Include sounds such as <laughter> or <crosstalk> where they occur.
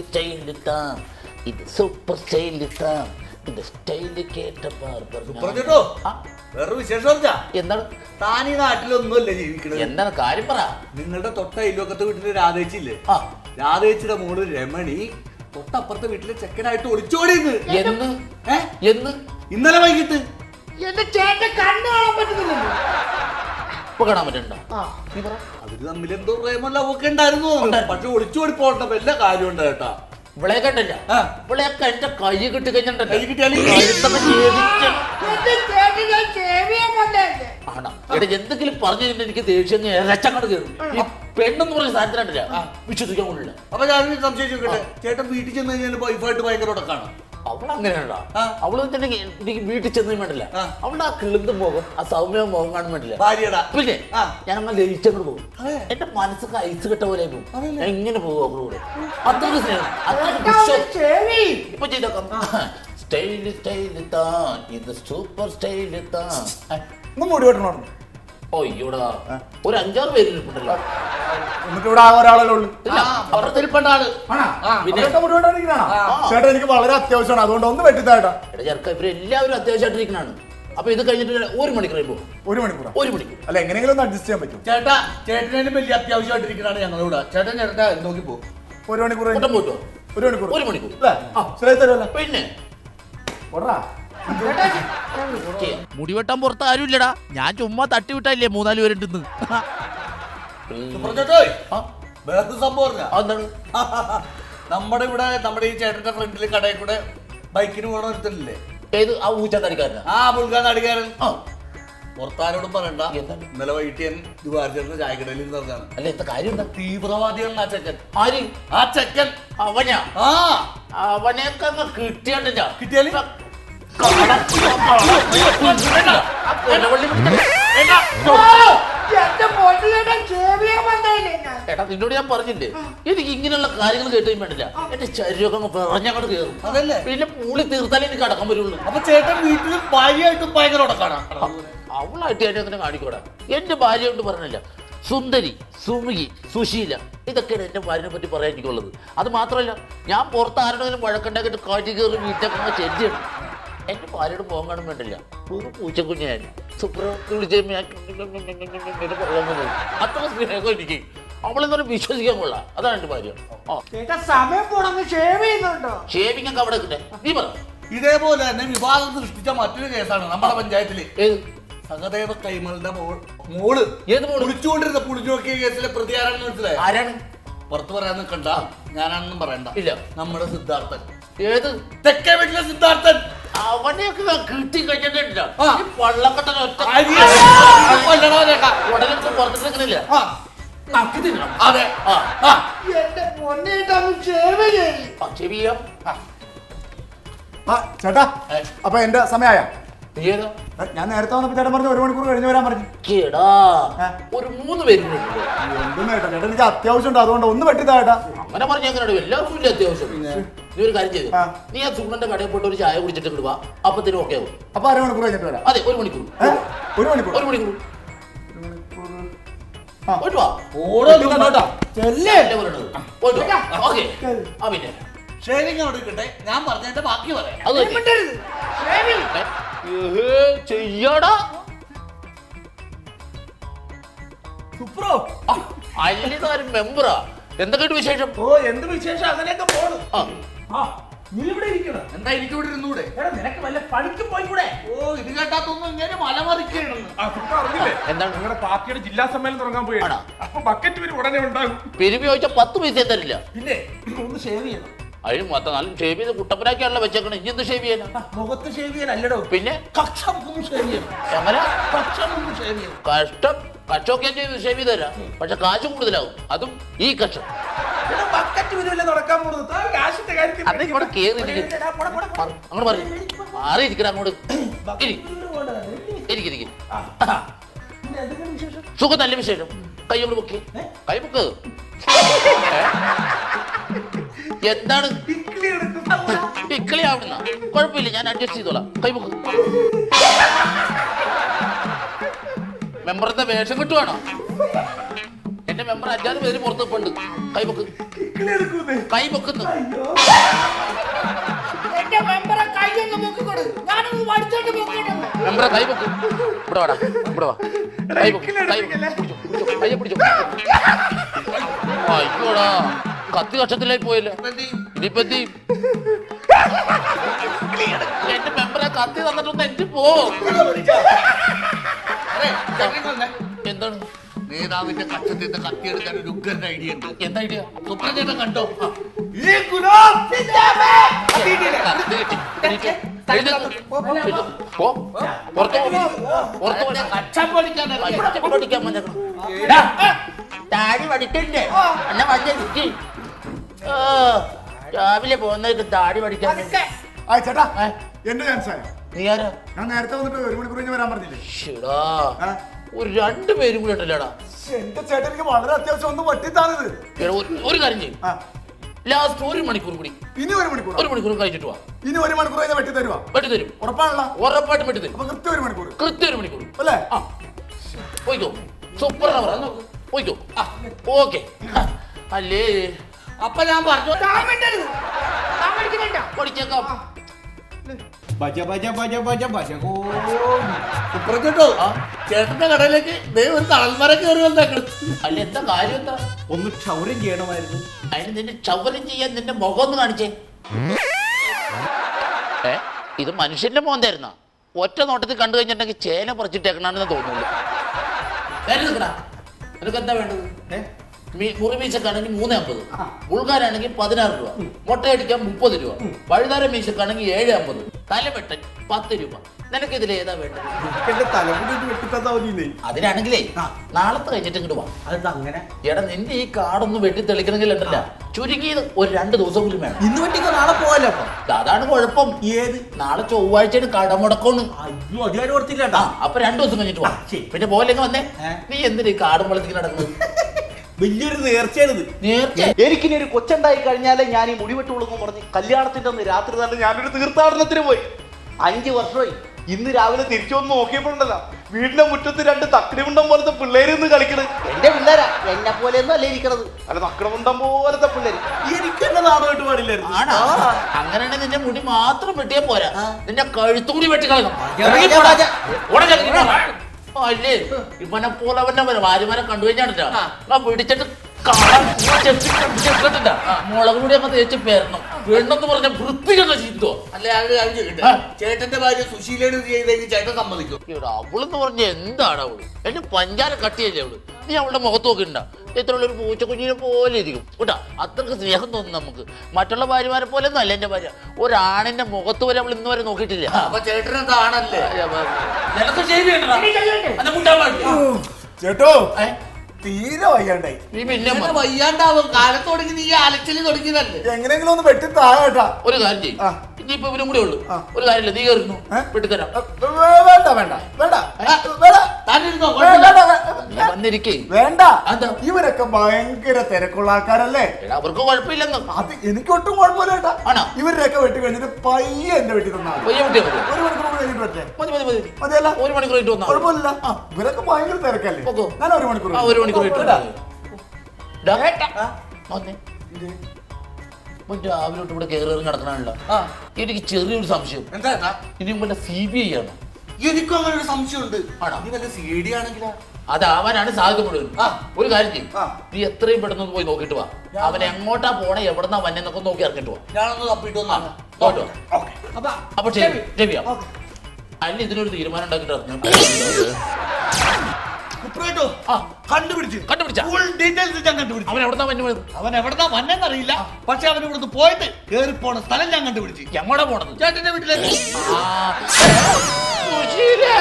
Style style ഇത് super style താൻ ഇത് സ്റ്റൈൽ കേട്ട ബാർബർ പറഞ്ഞോ വേറെ വിശേഷം പറഞ്ഞാ? എന്താണ്? താൻ ഈ നാട്ടിലൊന്നുമല്ല ജീവിക്കണത്? എന്താണ് കാര്യം പറ. നിങ്ങളുടെ തൊട്ട അയൽവക്കത്തെ വീട്ടിൽ രാധേച്ചില്ലേ? ആ. രാധേച്ചിയുടെ മോൾ രമണി തൊട്ടപ്പുറത്തെ വീട്ടിലെ ചെക്കനായിട്ട് ഒളിച്ചോടി എന്ന്? എന്ന്? ഇന്നലെ വൈകിട്ട്. എന്റെ ചേട്ടൻ കണ്ണു കാണാൻ പറ്റുന്നില്ലല്ലോ. ഇപ്പൊ കാണാൻ പറ്റണ്ട ആ. നീ പറ. അവർ തമ്മിൽ എന്തോ പ്രേമല്ല ഒക്കെ ഉണ്ടായിരുന്നു. പക്ഷെ ഒളിച്ചോടി പോകേണ്ട വല്ല കാര്യമുണ്ട് കേട്ടാ. ഇവളെ കണ്ടില്ല? ആ. ഇവളെയൊക്കെ എന്റെ കൈ കിട്ടി കൈ കഴിഞ്ഞിട്ടുണ്ടല്ലോ കിട്ടിയാൽ കഴുത്തൊക്കെ ഛേദിച്ച്. എന്റെ ചേട്ടൻ ഞാൻ സേവിയാൻ വന്നതല്ലേ ആണോ? എടാ എന്തെങ്കിലും പറഞ്ഞു എനിക്ക് ദേഷ്യം രച്ചങ്ങോട്ട് കയറും. ഈ പെണ്ണെന്ന് പറഞ്ഞ സാധനത്തിനായിട്ടില്ല വിശ്വസിക്കാൻ കൊള്ളില്ല. അപ്പൊ ഞാൻ സംശയിച്ചു ചേട്ടൻ വീട്ടിൽ ചെന്ന് കഴിഞ്ഞാൽ വൈഫായിട്ട് ഭയങ്കര ഉടക്കാണ്? അവൾ അങ്ങനെയാണോ അവൾ വെച്ചിട്ടുണ്ടെങ്കിൽ എനിക്ക് വീട്ടിൽ ചെന്നും വേണ്ടില്ല. അവളുടെ ആ കിളുന്ത് പോകും ആ സൗമ്യ മുഖം കാണാൻ വേണ്ടില്ല ഭാര്യയുടെ. പിന്നെ ഞാൻ അങ്ങനെ ലയിച്ചങ്ങോട്ട് പോകും. എന്റെ മനസ്സൊക്കെ ഐസ് കെട്ട പോലെ പോകും? ഞാൻ ഇങ്ങനെ പോകും അവളോട്. അത്രയ്ക്ക് സ്നേഹം. വിശ്വാസം സേവി ഇപ്പൊ ചെയ്തേക്കാം സ്റ്റൈൽ സ്റ്റൈൽ താൻ. ഇത് സൂപ്പർ സ്റ്റൈൽ താൻ. ഒന്ന് മുടി വെട്ടണം? ഓ ഇവിടെ ഒരു അഞ്ചാറ് പേര് ഇരിപ്പുണ്ടല്ലോ. എന്നിട്ട് ഇവിടെ ആ ഒരാളല്ലേ ഉള്ളൂ. ഇല്ല അപ്പുറത്തിരിപ്പുണ്ട് ആൾ. പിന്നെ? ചേട്ടാ മുടി വെട്ടാനിരിക്കണാണോ ചേട്ടാ എനിക്ക് വളരെ അത്യാവശ്യമാണ്. അതുകൊണ്ട് ഒന്ന് വെട്ടിത്താട്ടാ എടാ ചെറുക്ക ഇവരെല്ലാവരും അത്യാവശ്യമായിട്ടിരിക്കണാണ്. അപ്പൊ ഇത് കഴിഞ്ഞിട്ട് ഒരു മണിക്കൂർ ഒരു മണിക്കൂർ ഒരു മണിക്കൂർ. അല്ല എങ്ങനെയെങ്കിലും ഒന്ന് അഡ്ജസ്റ്റ് ചെയ്യാൻ പറ്റും. ചേട്ടാ ചേട്ടനും വലിയ അത്യാവശ്യമായിട്ടിരിക്കണാണ് ഞങ്ങളിവിടെ ചേട്ടൻ ചേട്ടാ നോക്കി പോകും ഒരു മണിക്കൂർ കൂട്ടം കഴിഞ്ഞ് പോയിട്ടോ? ഒരു മണിക്കൂർ. ഒരു മണിക്കൂർ. അല്ലേ? തരുമല്ലോ പിന്നെ. മുടിവെട്ടാൻ പുറത്ത് ആരും ഇല്ലടാ ഞാൻ ചുമ്മാ തട്ടിവിട്ടല്ലേ മൂന്നാൽ പേരുണ്ടെന്ന്. പറഞ്ഞോട്ടോയ് ആ, വേറെ സംഭവം നമ്മുടെ ഇവിടെ നമ്മുടെ ഈ ചേട്ടന്റെ ഫ്രണ്ടിൽ കടയിൽ കൂടെ ബൈക്കിന് പോകണ ഒരുത്തല്ലേ ഏത് ആ ഊച്ചാത്തടിക്കാരനാ ആ പുൽക്കാൻ അടിക്കാരൻ പുറത്താരോടും പറയണ്ട? ഇന്നലെ വൈകിട്ട് ഞാൻ ദുബാർച്ചേട്ടന്റെ ചായക്കടയിൽ നടക്കാണ് അല്ല എന്താ കാര്യം എന്താ തീവ്രവാദികളാണ് ആ ചെക്കൻ ആര് ആ ചെക്കൻ അവനാ ആ അവനെയൊക്കെ കിട്ടിയാണ്ടില്ല കിട്ടിയാൽ എന്റെ എടാ നിന്നോട് ഞാൻ പറഞ്ഞില്ലേ? എനിക്ക് ഇങ്ങനെയുള്ള കാര്യങ്ങൾ കേട്ടു വേണ്ടില്ല. എന്റെ ശരീരമൊക്കെ അങ്ങ് പറഞ്ഞങ്ങോട്ട് കേറും. അതല്ലേ? പിന്നെ പൂളി തീർത്താലേ എനിക്ക് അടക്കം വരുള്ളൂ. അപ്പൊ ചേട്ടൻ വീട്ടിൽ ഭാര്യയായിട്ട് ഭയങ്കര ഉടക്കാണ്. അവളായിട്ട് ഞാൻ അങ്ങനെ കാണിക്കൂടാ. എന്റെ ഭാര്യ കൊണ്ട് പറഞ്ഞില്ല. സുന്ദരി സുമുഖി സുശീല ഇതൊക്കെയാണ് എന്റെ ഭാര്യനെ പറ്റി പറയാൻ എനിക്കുള്ളത്. അത് മാത്രമല്ല ഞാൻ പുറത്ത് ആരുടെങ്കിലും വഴക്കുണ്ടാക്കിയിട്ട് കാറ്റി കയറി വീട്ടൊക്കെ അങ്ങ് ചെല്ലിയാണ് എന്റെ ഭാര്യയോട് പോകാൻ കാണും വേണ്ടില്ല ഒരു വിളിച്ച് ഞാൻ പറയാൻ പോകും അത്ര സ്നേഹം എനിക്ക്. അവളെന്നൊരു വിശ്വസിക്കാൻ കൊള്ളാം. അതാണ് എന്റെ ഭാര്യ ആ. ചേട്ടാ സമയം പോണെന്ന് ഷേവ് ചെയ്യുന്നുണ്ടോ? ഷേവിംഗ് ഒക്കെ അവിടെ കിട്ടെ നീ പറ. ഇതേപോലെ തന്നെ വിവാദം സൃഷ്ടിച്ച മറ്റൊരു കേസാണ് നമ്മുടെ പഞ്ചായത്തിൽ. ഏത്? സഹദേവ കൈമളുടെ മോൾ മോൾ. ഏത് മോൾ? കുളിച്ചുകൊണ്ടിരുന്ന പുളിച്ചോക്കിയ കേസിലെ പ്രതി പ്രതിയാരാണെന്ന് മനസ്സിലായി? ആരാണ്? പുറത്ത് പറയാൻ നിൽക്കണ്ട. ഞാനാണെന്നും പറയണ്ട. ഇല്ല. നമ്മുടെ സിദ്ധാർത്ഥൻ. ഏത്? തെക്കേ വീട്ടിലെ സിദ്ധാർത്ഥൻ. അവനെയൊക്കെ കിട്ടി കഴിഞ്ഞിട്ടുണ്ടോ. ഈ ഒറ്റ. ഉടനെ നക്കി തിന്നണം അതെ. എന്റെ ചെവിയാം ചേട്ടാ. അപ്പൊ എന്റെ സമയമായ നീ ഏതാ ഞാൻ നേരത്തെ വന്നപ്പോ ചേട്ടൻ പറഞ്ഞു ഒരു മണിക്കൂർ കഴിഞ്ഞ് വരാൻ പറഞ്ഞു. കേടാ. ഒരു മൂന്ന് പേരുണ്ട് എന്തെന്ന് ചേട്ടാ ചേട്ടാ എനിക്ക് അത്യാവശ്യമുണ്ട്. അതുകൊണ്ട് ഒന്ന് വെട്ടിത്താട്ടാ അങ്ങനെ പറഞ്ഞ എങ്ങനെയാണ്? എല്ലാവർക്കും ഇല്ല അത്യാവശ്യം. നീ ഒരു കാര്യം ചെയ്തു. ആ. നീ ആ സുഗുണന്റെ കടയിൽ പോയിട്ട് ഒരു ചായ കുടിച്ചിട്ട് ഇടുക അപ്പത്തേനും ഓക്കെ ആവും. അപ്പൊ അരമണിക്കൂർ കഴിഞ്ഞിട്ട് വരാം. അതെ ഒരു മണിക്കൂർ. ഏ? ഒരു മണിക്കൂർ? ഒരു മണിക്കൂർ. ആ. പോയിട്ട് വാ. ഓടോ കേട്ടോ ചെല്ലേ? അല്ലേ പറയണത് പോയിട്ട് വാ. ഓക്കെ ആ പിന്നെ. ഷെയറിങ് അവിടെ ഞാൻ പറഞ്ഞതിന്റെ ബാക്കി പറയാം. അത് തന്നെ. മിണ്ടരുത്. ഏഹേ, ചെയ്യാടാ. സുപ്രോ അല്ലിതാരും മെമ്പറാ എന്തൊക്കെയുണ്ട് വിശേഷം? ഓ എന്ത് വിശേഷം? അങ്ങനെയൊക്കെ പോണു. ആ. നീ ഇവിടെ ഇരിക്കണം? എന്താ എനിക്ക് ഇവിടെ ഇരുന്നൂടെ? എടാ നിനക്ക് വല്ല പണിക്ക് പോയിക്കൂടെ? ഓ ഇത് കേട്ടാത്തൊന്നും ഇങ്ങനെ അറിഞ്ഞില്ലേ? എന്താണ്? നിങ്ങളുടെ പാർട്ടിയുടെ ജില്ലാ സമ്മേളനം തുടങ്ങാൻ പോയി അപ്പൊ ബക്കറ്റ് പേര് ഉടനെ ഉണ്ടാകും. പെരുമി ചോദിച്ചാൽ പത്ത് പൈസ തരില്ല. പിന്നെ ഒന്ന് ഷെയർ ചെയ്യണം. അതിന് മൊത്തം നല്ല ഷേവ് ചെയ്ത് കുട്ടപ്പനാക്കിയാണല്ലോ വെച്ചേക്കണേ. ഇനി എന്ത് ഷേവ് ചെയ്യാനാ? ആ, മുഖത്ത് ഷേവ് ചെയ്യാൻ അല്ലടോ പിന്നെ? കക്ഷം ഷേവ് എങ്ങനെ? കക്ഷം ഷേവ് കഷ്ടം. കച്ചമൊക്കെ ചെയ്ത് ഷേവ് ചെയ്ത് തരാം. പക്ഷെ കാശ് കൂടുതലാവും. അതും ഈ അന്ന് ഇവിടെ കേറി. അങ്ങോട്ട്. അങ്ങോട്ട്. ഇരിക്ക്, സുഖം നല്ല വിശേഷം. കൈ കൊണ്ട് പൊക്കി. കൈ പൊക്ക്? <laughs> എന്താണ്? ഇക്കളി ആവണെന്ന കുഴപ്പമില്ല ഞാൻ അഡ്ജസ്റ്റ് ചെയ്തോളാം. കൈ പൊക്ക്. മെമ്പറിന്റെ വേഷം കിട്ടുവാണോ? എന്റെ മെമ്പർ അഞ്ചാറ് പേര് പുറത്ത് പോണ്ട് മെമ്പറെ കൈയൊന്ന് പൊക്കിക്കൊടു ഞാനൊന്ന് മെമ്പറെ കൈപൊക്ക് ഇവിടെ വാടാ ഇവിടെ വാ. കൈ പിടിച്ചോ പിടിച്ചോ കയ്യെ പിടിച്ചോ. അയ്യോടാ. കത്തി കക്ഷത്തിലായി പോയല്ലോ? ഇനിയിപ്പോ എന്ത് ചെയ്യും? എന്റെ മെമ്പറെ കത്തി തന്നിട്ടൊന്ന് എത്തി പോ. എന്താണ്? നേതാവിന്റെ കക്ഷത്തിൽ നിന്ന് കത്തിയെടുക്കാൻ ഒരു ഉഗ്രന്റെ ഐഡിയ ഉണ്ട്. എന്താ ഐഡിയ? സുപ്രചേട്ടൻ കണ്ടോ? കത്തി. താടി പഠിക്കണ്ടേ എന്നെ വന്ന ആ, രാവിലെ പോകുന്നവർക്ക് താടി പഠിക്കാൻ. ആ ചേട്ടാ? എന്റെ ചാൻസ് ആയോ നീ ആരാ? ഞാൻ നേരത്തെ വന്നിട്ട് ഒരു മണിക്കൂർ കഴിഞ്ഞ് വരാൻ പറഞ്ഞില്ലേ? ഷെടാ ആ? ഒരു രണ്ട് പേരും കൂടി ഉണ്ടല്ലോടാ ശ്ശെ, എന്റെ ചേട്ടൻ എനിക്ക് വളരെ അത്യാവശ്യം ഒന്ന് വട്ടിത്താണിത് എടാ, ഒരു- ഒരു കാര്യം ചെയ്യും. ആ. ലാസ്റ്റ് ഒരു മണിക്കൂർ കൂടി. ഇനി ഒരു മണിക്കൂർ ഒരു മണിക്കൂർ കഴിച്ചിട്ട് വാ. ഇനി ഒരു മണിക്കൂർ കഴിഞ്ഞാൽ വെട്ടി തരുവാ. വെട്ടി തരും. ഉറപ്പാണല്ലോ? ഉറപ്പായിട്ടും വെട്ടി തരും. അപ്പൊ കൃത്യം ഒരു മണിക്കൂർ. കൃത്യം ഒരു മണിക്കൂർ. അല്ലേ? ആ. പോയിക്കോ. സൂപ്പർ പോയിക്കോ. ആ. ഓക്കെ അല്ലേ? അപ്പൊ ഞാൻ പറഞ്ഞു. താൻ ബജ ബജ ബജ ഭജ ഭജ ഭജ ചേട്ടന്റെ കടയിലേക്ക് ദൈവം ഒരു തളൽമരം കയറി വന്നേക്കണം. അല്ല എന്താ കാര്യം എന്താ? ഒന്ന് ക്ഷൗര്യം ചെയ്യണമായിരുന്നു. അതിന് നിന്നെ ചൗകര്യം ചെയ്യാൻ നിന്റെ മുഖം ഒന്ന് കാണിച്ചേ. ഏ ഇത് മനുഷ്യന്റെ മോൻ തരുന്ന? ഒറ്റ നോട്ടത്തിൽ കണ്ടു കഴിഞ്ഞിട്ടുണ്ടെങ്കിൽ ചേന പറിച്ചിട്ടേക്കണെന്ന് തോന്നുന്നു. നിനക്ക് എന്താ വേണ്ടത്? ഏ? മുറി മീശക്കാണെങ്കിൽ മൂന്ന് അമ്പത്. ഉൾക്കാരാണെങ്കിൽ പതിനാറ് രൂപ. മുട്ടയടിക്കാൻ മുപ്പത് രൂപ. വഴുതാര മീശക്കാണെങ്കിൽ ഏഴ് അമ്പത്. തലവെട്ടൻ പത്ത് രൂപ. നിനക്ക് ഇതിൽ ഏതാ വേണ്ടത്. അതിനാണെങ്കിലേ നാളത്തെ കഴിഞ്ഞിട്ട് ഇങ്ങോട്ട് വാ. അങ്ങനെ? എടാ നിന്റെ ഈ കാടൊന്ന് വെട്ടി തെളിക്കണമെങ്കിൽ ഉണ്ടല്ല ചുരുങ്ങിയത് ഒരു രണ്ട് ദിവസം കൂടി വേണം. ഇന്ന് വെട്ടിക്കോ നാളെ പോവാലോ അതാണ് കുഴപ്പം. ഏത്? നാളെ ചൊവ്വാഴ്ചയാണ് കടമുടക്കമാണ് അയ്യോ അപ്പൊ രണ്ടു ദിവസം കഴിഞ്ഞിട്ട് വാ. പിന്നെ പോലെ വന്നേ? നീ എന്തിനാ ഈ കാടും വളർത്തി നടക്കുന്നത് വലിയൊരു നേർച്ചയാണിത്. നേരത്തെ എനിക്കിനി ഒരു കൊച്ചുണ്ടായി കഴിഞ്ഞാലേ ഞാൻ ഈ മുടി വെട്ടുള്ളൂ പറഞ്ഞ് കല്യാണത്തിന്റെ അന്ന് രാത്രി തന്നെ ഞാനൊരു തീർത്ഥാടനത്തിന് പോയി. അഞ്ച് വർഷമായി. ഇന്ന് രാവിലെ തിരിച്ചു വന്ന് നോക്കിയപ്പോഴുണ്ടല്ലോ വീടിന്റെ മുറ്റത്ത് രണ്ട് തക്കിടിമുണ്ടം പോലത്തെ പിള്ളേര് ഇന്ന് കളിക്കണത് എന്റെ പിള്ളേരാ? എന്നെ പോലെ ഒന്നും അല്ലേ ഇരിക്കണത്. അല്ല തക്കിടിമുണ്ടം പോലത്തെ പിള്ളേര്. എനിക്ക് എന്നെ നാടകമായിട്ട് പാടില്ലായിരുന്നു. ആണോ? അങ്ങനെയാണെങ്കിൽ നിന്റെ മുടി മാത്രം വെട്ടിയാ പോരാ. നിന്റെ കഴുത്തുകൂടി വെട്ടിക്കളയണം അല്ലേ? ഇവനെ പോലെ അവന്റെ ഭാര്യമാരെ കണ്ടു കഴിഞ്ഞാണല്ലോ. ആ. പിടിച്ചിട്ട് മുളക് കൂടി അങ്ങ് തേച്ച് പേരണം. പെണ്ണെന്ന് പറഞ്ഞ വൃത്തികെട്ട ചിന്തോ അല്ലെ അത് ചേട്ടന്റെ ഭാര്യ സുശീലയുടെ ചെയ്തെങ്കിൽ ചേട്ടൻ സമ്മതിക്കും. ഇവിടെ അവളെന്ന് പറഞ്ഞ എന്താണ് അവൾ? എന്നെ പഞ്ചാര കട്ടിയല്ലേ അവൾ? നീ അവളുടെ മുഖത്ത് നോക്കിണ്ട. ഇത്രയുള്ള ഒരു പൂച്ചക്കുഞ്ഞിനെ പോലെ ഇരിക്കും. കേട്ടോ? അത്രയ്ക്ക് സ്നേഹം തോന്നും നമുക്ക്. മറ്റുള്ള ഭാര്യമാരെ പോലെ ഒന്നും അല്ല എന്റെ ഭാര്യ. ഒരാണിന്റെ മുഖത്ത് വരെ അവൾ ഇന്ന് വരെ നോക്കിയിട്ടില്ല. അപ്പൊ ചേട്ടൻ എന്താണല്ലേ നിനക്ക്? ചേട്ടോ തീരെ വയ്യാണ്ടായി. നീ പിന്നെ ഇങ്ങനെ വയ്യാണ്ടാവും. കാലത്ത് തുടങ്ങി നീ അലച്ചിൽ തുടങ്ങിയതല്ലേ? എങ്ങനെയെങ്കിലും ഒന്ന് വെട്ടി താഴേട്ടാ ഒരു കാര്യം ചെയ്യും. ആ. ഇനിയിപ്പോ ഇവരും കൂടെ ഉള്ളു. ഒരു കാര്യമില്ല നീ കയറുന്നു? വെട്ടിത്തരാം വേണ്ട വേണ്ട വേണ്ട വേണ്ട. താനിരുന്നോ വേണ്ട, കുഴപ്പമില്ല. വേണ്ട, നീ വന്നിരിക്കേ. വേണ്ട? ഇവരൊക്കെ ഭയങ്കര തിരക്കുള്ള ആൾക്കാരല്ലേ? അവർക്ക് കുഴപ്പമില്ലെന്ന്. അത് എനിക്ക് ഒട്ടും കുഴപ്പമില്ല കേട്ടാ ആണോ? ഇവരുടെയൊക്കെ വെട്ടി കഴിഞ്ഞിട്ട് പയ്യെ എന്റെ വെട്ടി തന്നാ. പയ്യെ വെട്ടിയാ ഒരു മണിക്കൂർ കഴിഞ്ഞിട്ട് വെച്ചേ. മതി മതി മതി. മതിയല്ല. ഒരു മണിക്കൂർ വന്നാ. കുഴപ്പമില്ല. ഇവരൊക്കെ ഭയങ്കര തിരക്കല്ലേ? ഞാൻ ഒരു മണിക്കൂർ ഒരു മണിക്കൂർ കഴിഞ്ഞിട്ട് കുഴപ്പമില്ല. വന്നാ മതി. ഡാ, വന്നേ. ഇപ്പൊ രാവിലെ തൊട്ട് ഇവിടെ കയറി ആ. എനിക്ക് ചെറിയൊരു സംശയം. എന്താ? ഇനി ഇവിടെ സി ബി ഐ ആണ്? എനിക്കും അങ്ങനെ ഒരു സംശയമുണ്ട്. ആണോ? നീ വല്ല സി ഡി ആണെങ്കിലാ? അതാവാനാണ് സാധ്യത മുഴുവൻ. ആ. ഒരു കാര്യം ചെയ്യും. ആ. നീ എത്രയും പെട്ടെന്ന് ഒന്ന് പോയി നോക്കിട്ട് വാ. അവൻ എങ്ങോട്ടാ പോണേ എവിടെന്നാ വന്നെന്നൊക്കെ നോക്കി അറിഞ്ഞിട്ട് വാ. ഞാനൊന്ന് തപ്പിട്ട്. ഓക്കെ. അപ്പൊ അപ്പൊ ശരി രവിയാ. അല്ല ഇതിനൊരു തീരുമാനം ഉണ്ടാക്കിട്ട് ആ. കണ്ടുപിടിച്ചു. കണ്ടുപിടിച്ച? ഫുൾ ഡീറ്റെയിൽസ് ഞാൻ കണ്ടുപിടിച്ചു. അവൻ എവിടെന്നാ വന്നു പോയത്? അവൻ എവിടെന്നാ വന്നെന്നറിയില്ല. പക്ഷെ അവൻ ഇവിടുന്ന് പോയിട്ട് കേറി പോണ സ്ഥലം ഞാൻ കണ്ടുപിടിച്ചു. എങ്ങോട്ടാ പോണത്? ചേട്ടന്റെ വീട്ടിലേക്ക്. ആ, സുശീലേ.